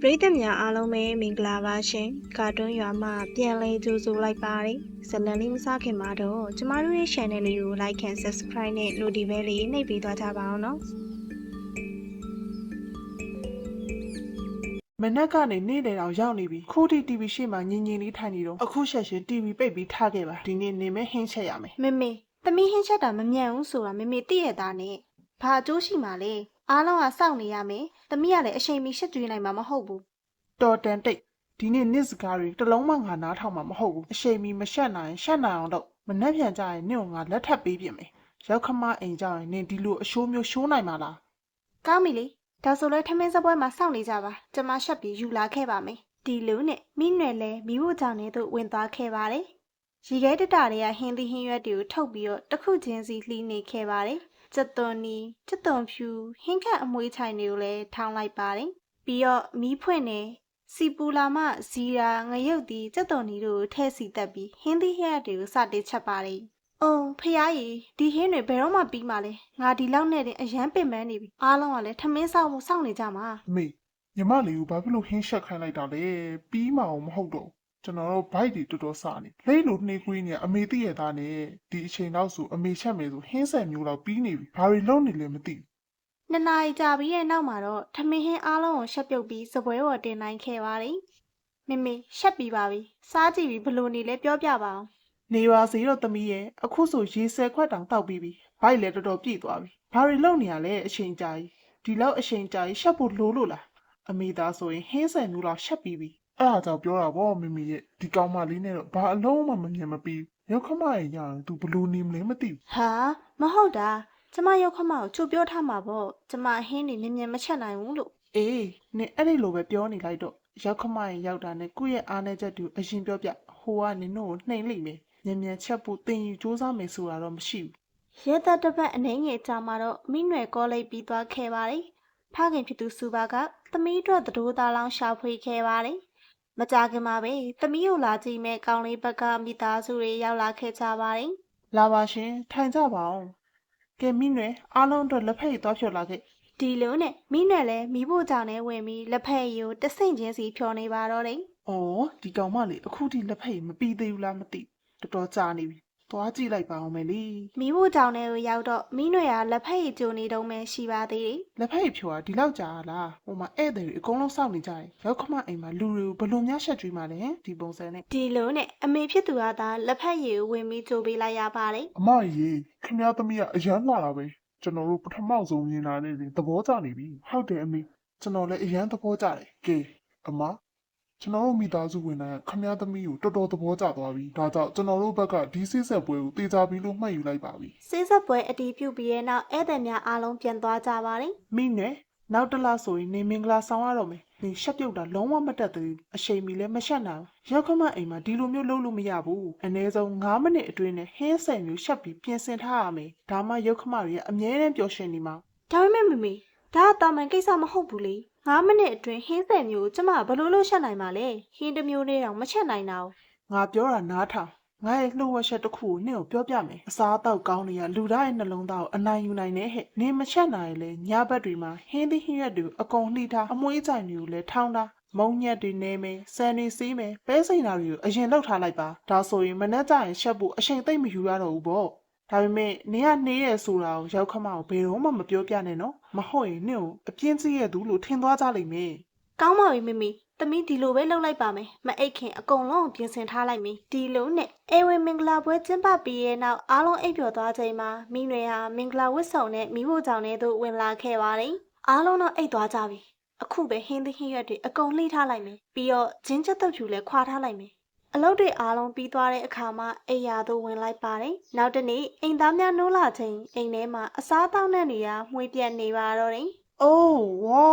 ပရိသတ်များအားလုံးပဲမင်္ဂလာပါရှင်ကာတွန်းရွာမှပြန်လည်ကြိုဆိုလိုက်ပါတယ်ဇလန်လေးမစခင်မှာတော့ကျမတို့ရဲ့ channel လေးကို like and subscribe နဲ့ notification လေးနှိပ်ပေးသွားကြပါအောင်နော်မနက်ကနေနေ့လယ်တောင်ရောက်နေပြီခုထိ TV ရှေ့မှာညင်ညင်လေးထိုင်နေတော့အခုဆက်ရှင် TV ပိတ်ပြီးထားခဲ့ပါဒီနေ့နေမဲဟင်းချက်ရမယ်မေမေသမီးဟင်းချက်တာမမြန်ဘူးဆိုတာမေမေသိရတာနဲ့ဘာအကျိုးရှိမှာလဲ အားလုံးကစောင့်နေရမယ်သမီးကလည်းအချိန်မီရှက်ကြွေးနိုင်မှာမဟုတ်ဘူးတော်တန်တိတ်ဒီနေ့နေ့စကားတွေတစ်လုံးမှငါနားထောင်မှာမဟုတ်ဘူးအချိန်မီမရှက်နိုင်ရှက်နိုင်အောင်တော့မနှက်ပြန်ကြရင်နင့်ကိုငါလက်ထပ်ပေးပြင်မယ်ရောက်ခမအိမ်ကြရင်နင်ဒီလိုအရှိုးမျိုးရှိုးနိုင်မှာလားကောင်းပြီလေဒါဆိုလဲထမင်းစပွဲမှာစောင့်နေကြပါကျမရှက်ပြီးယူလာခဲ့ပါမယ်ဒီလူနဲ့မိနွယ်လဲမိဖို့ကြောင့်နဲ့သူဝင်သွားခဲ့ပါတယ်ရီခဲတတတွေကဟင်းသီးဟင်းရွက်တွေကိုထုတ်ပြီးတော့တစ်ခုချင်းစီလှီးနေခဲ့ပါတယ် ကျက်သွန်နီကျက်သွန်ဖြူဟင်းခတ်အမွှေးချိုင်တွေကိုလည်းထောင်းလိုက်ပါတယ်ပြီးတော့မီးဖွင့်နေစီပူလာမဇီရာငရုတ်ဒီကျက်သွန်နီတို့ကိုထည့်စီတက်ပြီးဟင်းသီးဟင်းရွက်တွေကိုစတင်ချက်ပါတယ်အုံဖះကြီးဒီဟင်းတွေဘယ်တော့မှပြီးမှလဲငါဒီလောက်နဲ့တင်အရန်ပင်ပန်းနေပြီအားလုံးကလည်းထမင်းဆောက်မှုစောင့်နေကြမှာအမေညီမလေးကိုဘာဖြစ်လို့ဟင်းရှက်ခိုင်းလိုက်တာလဲပြီးမအောင်မဟုတ်တော့ ကျွန်တော်တို့ဘိုက်တွေတော်တော်စနေလိမ့်လို့နှေးကွေးနေအမေသိရသားနဲ့ဒီအချိန်တော့ဆိုအမေချက်မယ်ဆိုဟင်းဆက်မျိုးတော့ပြီးနေပြီဘာတွေလုပ်နေလဲမသိဘူးနှစ်နာရီကြာပြီးတဲ့နောက်မှာတော့ထမင်းဟင်းအားလုံးကိုရှက်ပြုတ်ပြီးစပွဲပေါ်တင်နိုင်ခဲ့ပါတယ်မေမေရှက်ပြီးပါပြီစားကြည့်ပြီးဘယ်လို့နေလဲပြောပြပါအောင်နေပါစေတော့သမီးရဲ့အခုဆိုရေဆယ်ခွက်တောင်တောက်ပြီးပြီဘိုက်လည်းတော်တော်ပြည့်သွားပြီဘာတွေလုပ်နေရလဲအချိန်ကြာကြီးဒီလောက်အချိန်ကြာကြီးရှက်ဖို့လိုလို့လားအမေသားဆိုရင်ဟင်းဆယ်မျိုးလောက်ရှက်ပြီးပြီ အဲ့ဒါကြောင့်ပြောတာဗောမမေရဲ့ဒီကောင်မလေးနဲ့တော့ဘာအလုံးမှမမြင်မပြီးရောက်ခမရဲ့ညာသူဘလို့နေမလဲမသိဘူးဟာမဟုတ်တာကျမရုပ်ခမကိုချုပ်ပြောထားမှာပေါ့ကျမဟင်းနေမြင်မြင်မချက်နိုင်ဘူးလို့အေးနင်အဲ့ဒီလိုပဲပြောနေလိုက်တော့ရောက်ခမရင်ရောက်တာနဲ့ကိုယ့်ရဲ့အားနဲ့ချက်တူအရင်ပြောပြဟိုကနင်တို့ကိုနှိမ်လိုက်မယ်ညံ့ညံ့ချက်ဖို့တင်ယူစူးစမ်းမယ်ဆိုတာတော့မရှိဘူးရဲသက်တစ်ပတ်အနေငယ်ကြာမှာတော့မိနွယ်ကောလိပ်ပြီးသွားခဲ့ပါတယ်ဖခင်ဖြစ်သူစူပါကသမီးအတွက်သတိုးသားလောင်းရှာဖွေခဲ့ပါတယ် မကြခင်မှာပဲသမီးကိုလာကြည့်မဲ့ကောင်းလေးဘက်ကမိသားစုတွေရောက်လာခဲ့ကြပါတယ်လာပါရှင်ထိုင်ကြပါအောင်ကဲမိနွယ်အားလုံးအတွက်လက်ဖက်ရည်သွားဖြော်လာခဲ့ဒီလိုနဲ့မိနွယ်လည်းမိဖို့ကြောင့်နဲ့ဝင်ပြီးလက်ဖက်ရည်ကိုတဆင့်ချင်းစီဖြော်နေပါတော့တယ်။အော်ဒီကောင်မလေးအခုထိလက်ဖက်ရည်မပြီးသေးဘူးလားမသိဘူးတော်တော်ကြာနေပြီ။ သွားကြည့်လိုက်ပါအောင်မယ်လေမိဖို့ကြောင့်နဲ့ကိုရောက်တော့မိနွယ်ကလက်ဖက်ရည်ကြိုနေတုံးပဲရှိပါသေးတယ်။လက်ဖက်ရည်ဖြိုးတာဒီလောက်ကြာလား။ဟိုမှာဧည့်သည်တွေအကုန်လုံးစောင့်နေကြတယ်။ရောက်ခမအိမ်မှာလူတွေကိုဘယ်လိုများရှက်ကြွေးမှလဲဒီပုံစံနဲ့ဒီလိုနဲ့အမေဖြစ်သူကသာလက်ဖက်ရည်ကိုဝင်ပြီးကြိုပေးလိုက်ရပါတယ်အမရေခင်ဗျားသမီးကအရန်လာတာပဲကျွန်တော်တို့ပထမဆုံးမြင်လာတဲ့သဘောကျနေပြီဟုတ်တယ်အမေကျွန်တော်လည်းအရန်သဘောကျတယ်ကဲအမ ကျွန်တော်တို့မိသားစုဝင်တိုင်းကခမည်းသမီးကိုတော်တော်သဘောကျသွားပြီဒါကြောင့်ကျွန်တော်တို့ဘက်ကဒီစစ်ဆက်ပွဲကိုတေချာပြီးလို့မှတ်ယူလိုက်ပါပြီစေးဆက်ပွဲအတီးပြုတ်ပြီးတဲ့နောက်ဧည့်သည်များအားလုံးပြန်သွားကြပါတယ်။မိနဲ့နောက်တစ်လားဆိုရင်နေမင်္ဂလာဆောင်ရတော့မယ်။နေရှက်ပြုတ်တာလုံးဝမတက်သေးဘူး။အချိန်မီလည်းမရှက်နိုင်ဘူး။ရောက်ခမအိမ်မှာဒီလိုမျိုးလုပ်လို့မရဘူး။အနည်းဆုံး9မိနစ်အတွင်းနဲ့ဟင်းဆယ်မျိုးရှက်ပြီးပြင်ဆင်ထားရမယ်။ဒါမှရောက်ခမတွေကအမြဲတမ်းပျော်ရွှင်နေမှာဒါပေမဲ့မမေဒါကတာမန်ကိစ္စမဟုတ်ဘူးလေ 9မိနစ်အတွင်းဟင်းဆက်မျိုးကိုကျမဘယ်လိုလုပ်ရှက်နိုင်မှာလဲဟင်းတစ်မျိုးလေးတောင်မချက်နိုင်တာ哦ငါပြောတာနားထောင်ငါရဲ့လှုပ်ဝက်ချက်တစ်ခုကိုနင့်ကိုပြောပြမယ်အစားအသောက်ကောင်းတွေကလူသားရဲ့နှလုံးသားကိုအနိုင်ယူနိုင်တဲ့ဟဲ့နင်မချက်နိုင်ရင်လေညဘက်တွေမှာဟင်းသီးဟင်းရွက်တွေကိုအကုန်လှိထားအမွှေးကြိုင်တွေကိုလည်းထောင်းထားမုံညက်တွေနေမယ်စံတွေစီးမယ်ပဲစိန်တာတွေကိုအရင်လှုပ်ထားလိုက်ပါဒါဆိုရင်မနှက်ကြရင်ရှက်ဖို့အချိန်သိမ့်မယူရတော့ဘူးပေါ့ဒါပေမဲ့နင်ကနေရဲဆိုတာကိုရောက်ခမကိုဘယ်တော့မှမပြောပြနဲ့နော် မဟုတ်ရင်နင့်ကိုအပြင်းကြီးရဲ့သူလို့ထင်သွားကြလိမ့်မယ်ကောင်းပါပြီမမေသမီးဒီလိုပဲလုပ်လိုက်ပါမယ်မအိတ်ခင်အကုန်လုံးကိုပြင်ဆင်ထားလိုက်မယ်ဒီလိုနဲ့အေဝေမင်္ဂလာပွဲကျင်းပပြီးရဲ့နောက်အားလုံးအိပ်ပျော်သွားချိန်မှာမိနွေဟာမင်္ဂလာဝတ်ဆောင်နဲ့မိဖို့ကြောင့်နဲ့သူဝင်လာခဲ့ပါတယ်အားလုံးတော့အိပ်သွားကြပြီအခုပဲဟင်းသီးဟင်းရွက်တွေအကုန်လှိထားလိုက်မယ်ပြီးတော့ဂျင်းချက်တုပ်ဖြူလည်းခွာထားလိုက်မယ် အလုပ်တွေအားလုံးပြီးသွားတဲ့အခါမှာအိယာသို့ဝင်လိုက်ပါတယ်နောက်တစ်နေ့အိမ်သားများနိုးလာချိန်အိမ်ထဲမှာအစားအသောက်နဲ့နေရာမှွေပြက်နေပါတော့တယ်။အိုးဝါ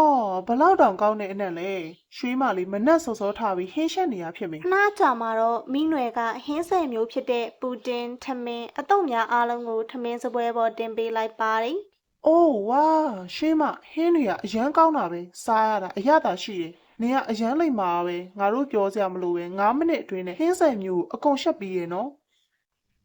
ဘလောက်တောင်ကောင်းတဲ့အနက်လဲ။ရွှေမလေးမနှက်စောစောထားပြီးဟင်းရှက်နေရဖြစ်မယ်ခဏကြာမှာတော့မိနွယ်ကဟင်းဆယ်မျိုးဖြစ်တဲ့ပူတင်ထမင်းအတုံများအားလုံးကိုထမင်းစပွဲပေါ်တင်ပေးလိုက်ပါတယ်။အိုးဝါရွှေမဟင်းတွေကအရန်ကောင်းတာပဲ။စားရတာအရသာရှိတယ်။ နင်ကအရန်လိမ့်မာပဲ။ငါတို့ပြောစရာမလိုပဲ9မိနစ်အတွင်းနဲ့ဟင်းဆယ်မျိုးကိုအကုန်ရှက်ပြီးရနော်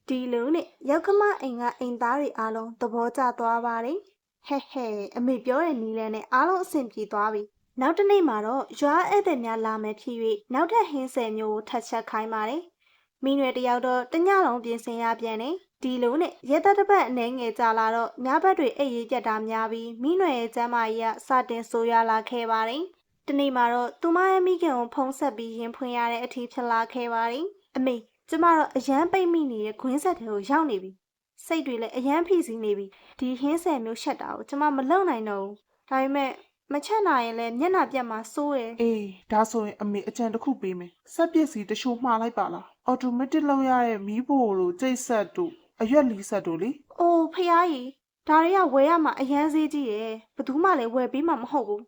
ဒီလိုနဲ့ရောက်ခမအိမ်ကအိမ်သားတွေအားလုံးသဘောကျသွားပါတယ်ဟဲ့ဟဲ့အမေပြောတဲ့နီးလန်းနဲ့အားလုံးအဆင်ပြေသွားပြီနောက်တစ်နေ့မှာတော့ရွာဧည့်သည်များလာမယ်ဖြစ်၍နောက်ထပ်ဟင်းဆယ်မျိုးကိုထပ်ချက်ခိုင်းပါတယ်။မိနွယ်တယောက်တော့တညလုံးပြင်ဆင်ရပြန်တယ်။ဒီလိုနဲ့ရဲသားတစ်ပတ်အနေငယ်ကြာလာတော့ညဘက်တွေအိပ်ရေးပြတ်တာများပြီးမိနွယ်ရဲ့ကျမ်းမာရေးကစတင်ဆိုးရွားလာခဲ့ပါတယ်။ ဒီနေ့မှာတော့သူမရဲ့မိခင်ကိုဖုံးဆက်ပြီးရင်ဖွင့်ရတဲ့အထီးဖြစ်လာခဲ့ပါတယ်။အမေကျမတော့အရန်ပိတ်မိနေတဲ့ခွင်းဆက်တွေကိုရောက်နေပြီ။စိတ်တွေလည်းအရန်ဖိစီးနေပြီ။ဒီဟင်းဆယ်မျိုးရှက်တာကိုကျမမလုံနိုင်တော့ဘူး။ဒါပေမဲ့မချက်နိုင်ရင်လည်းမျက်နှာပြတ်မှာစိုးတယ်အေးဒါဆိုရင်အမေအကြံတစ်ခုပေးမယ်စက်ပစ္စည်းတချို့မှားလိုက်ပါလားအော်တိုမက်တစ်လောက်ရတဲ့မီးဖိုတို့ကျိတ်ဆက်တို့အရွက်လီဆက်တို့လေ။အိုးဖះကြီးဒါတွေကဝယ်ရမှာအရန်ဈေးကြီးရယ်ဘယ်သူမှလည်းဝယ်ပေးမှာမဟုတ်ဘူး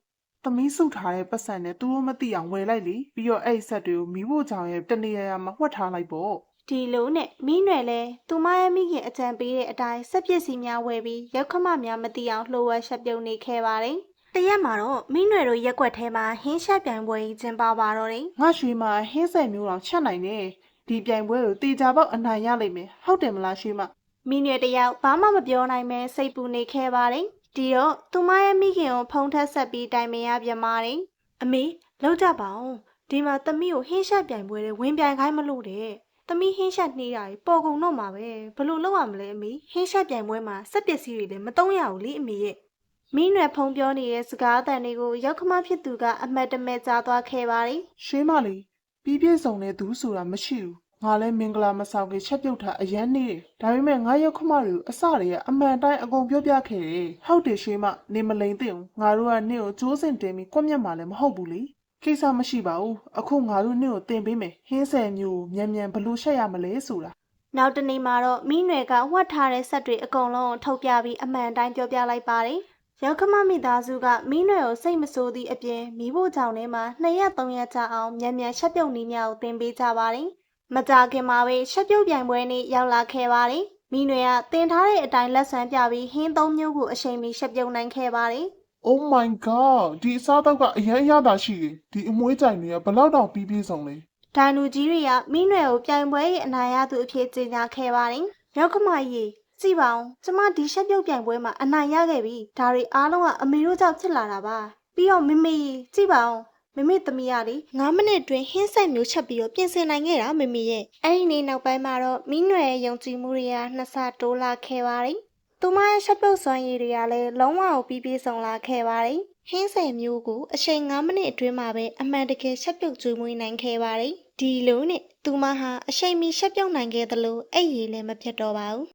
သမီးစုထားတဲ့ပတ်စံနဲ့သူတို့မသိအောင်ဝယ်လိုက်လေပြီးတော့အဲ့ဒီဆက်တွေကိုမီးဖိုကြောင်ရဲ့တနေရာရာမှာဝှက်ထားလိုက်ပေါ့။ဒီလိုနဲ့မိနွယ်လဲသူမရဲ့မိခင်အကြံပေးတဲ့အတိုင်းစက်ပစ္စည်းများဝယ်ပြီးရောက်ခမများမသိအောင်လှိုးဝဲရှက်ပြုံနေခဲ့ပါတယ်။တရက်မှာတော့မိနွယ်တို့ရက်ွက်ထဲမှာဟင်းရှက်ပြိုင်ပွဲကြီးကျင်းပပါတော့တယ်ငါရွှေမှာဟင်းဆယ်မျိုးတောင်ချက်နိုင်တယ်ဒီပြိုင်ပွဲကိုတေချာပေါက်အနိုင်ရလိမ့်မယ်ဟုတ်တယ်မလားရွှေမ။မိနွယ်တယောက်ဘာမှမပြောနိုင်ပဲစိတ်ပူနေခဲ့ပါတယ်။ ဒီတော့သူမရဲ့မိခင်ကိုဖုံးထက်ဆက်ပြီးတိုင်ပင်ရပြန်ပါတယ်။အမေလောက်ကြပါအောင်။ဒီမှာသမီးကိုဟင်းရှက်ပြိုင်ပွဲတွေဝင်ပြိုင်ခိုင်းမလို့တဲ့။သမီးဟင်းရှက်နှီးတာကြီးပေါ်ကုန်တော့မှာပဲ။ဘယ်လိုလုပ်ရမလဲအမေ။ဟင်းရှက်ပြိုင်ပွဲမှာစက်ပစ္စည်းတွေလည်းမတုံးရဘူးလေအမေရဲ့။မိနွယ်ဖုံပြောနေတဲ့စကားအသံတွေကိုရောက်ခမဖြစ်သူကအမတ်တမဲ့ကြားသွားခဲ့ပါတယ်။ရွှေမလေးပြီးပြည့်စုံတဲ့သူဆိုတာမရှိဘူး ငါလည်းမင်္ဂလာမဆောင်ခင်ချက်ပြုတ်ထားအရန်နေတယ်ဒါပေမဲ့ငါရောက်ခမတွေကိုအစတွေကအမှန်တိုင်းအကုန်ပြောပြခဲ့တယ်ဟုတ်တယ်ရွှေမနေမလိန်သိအောင်ငါတို့ကနင့်ကိုကြိုးစင်တင်ပြီးကွက်မျက်မှာလည်းမဟုတ်ဘူးလေကိစ္စမရှိပါဘူးအခုငါတို့နင့်ကိုတင်ပေးမယ်ဟင်းဆယ်မျိုးကိုမြန်မြန်ဘလို့ရှက်ရမလဲဆိုတာနောက်တနေ့မှာတော့မိနွယ်ကဝတ်ထားတဲ့ဆက်တွေအကုန်လုံးကိုထုတ်ပြပြီးအမှန်တိုင်းပြောပြလိုက်ပါတယ်။ရောက်ခမမိသားစုကမိနွယ်ကိုစိတ်မဆိုးသည့်အပြင်မိဖို့ကြောင့်ထဲမှာ2ရက်3ရက်ကြာအောင်မြန်မြန်ရှက်ပြုတ်နေများကိုသင်ပေးကြပါတယ်။ မကြခင်မှာပဲရှက်ပြုတ်ပြိုင်ပွဲနေ့ရောက်လာခဲ့ပါတယ်။မိနွယ်ကတင်ထားတဲ့အတိုင်းလက်ဆန်းပြပြီးဟင်းသုံးမျိုးကိုအချိန်မီရှက်ပြုတ်နိုင်ခဲ့ပါတယ်။ Oh my god ဒီအစားတော့ကအရင်အရသာရှိတယ်ဒီအမွှေးကြိုင်တွေကဘယ်လောက်တောင်ပြီးပြေးဆုံးလဲဒိုင်လူကြီးတွေကမိနွယ်ကိုပြိုင်ပွဲရဲ့အနိုင်ရသူအဖြစ်ကြေညာခဲ့ပါတယ်။ရောက်ခမကြီးကြည့်ပါဦးကျမဒီရှက်ပြုတ်ပြိုင်ပွဲမှာအနိုင်ရခဲ့ပြီ။ဒါတွေအားလုံးကအမေတို့ကြောင့်ဖြစ်လာတာပါ။ပြီးတော့မမေကြီးကြည့်ပါဦး မမေသမီးရလေ9မိနစ်အတွင်းဟင်းဆက်မျိုးချက်ပြီးတော့ပြင်ဆင်နိုင်ခဲ့တာမမေရဲ့အဲ့ဒီနေ့နောက်ပိုင်းမှာတော့မိနွယ်ရဲ့ယုံကြည်မှုတွေကနှစ်ဆတိုးလာခဲ့ပါတယ်။သူမရဲ့ရှက်ပြုတ်စွမ်းရည်တွေကလည်းလုံးဝကိုပြီးပြေးဆုံးလာခဲ့ပါတယ်။ဟင်းဆယ်မျိုးကိုအချိန်9မိနစ်အတွင်းမှာပဲအမှန်တကယ်ရှက်ပြုတ်ကျွေးမွေးနိုင်ခဲ့ပါတယ်။ဒီလိုနဲ့သူမဟာအချိန်မီရှက်ပြုတ်နိုင်ခဲ့သလိုအဲ့ရည်လည်းမဖြစ်တော့ပါဘူး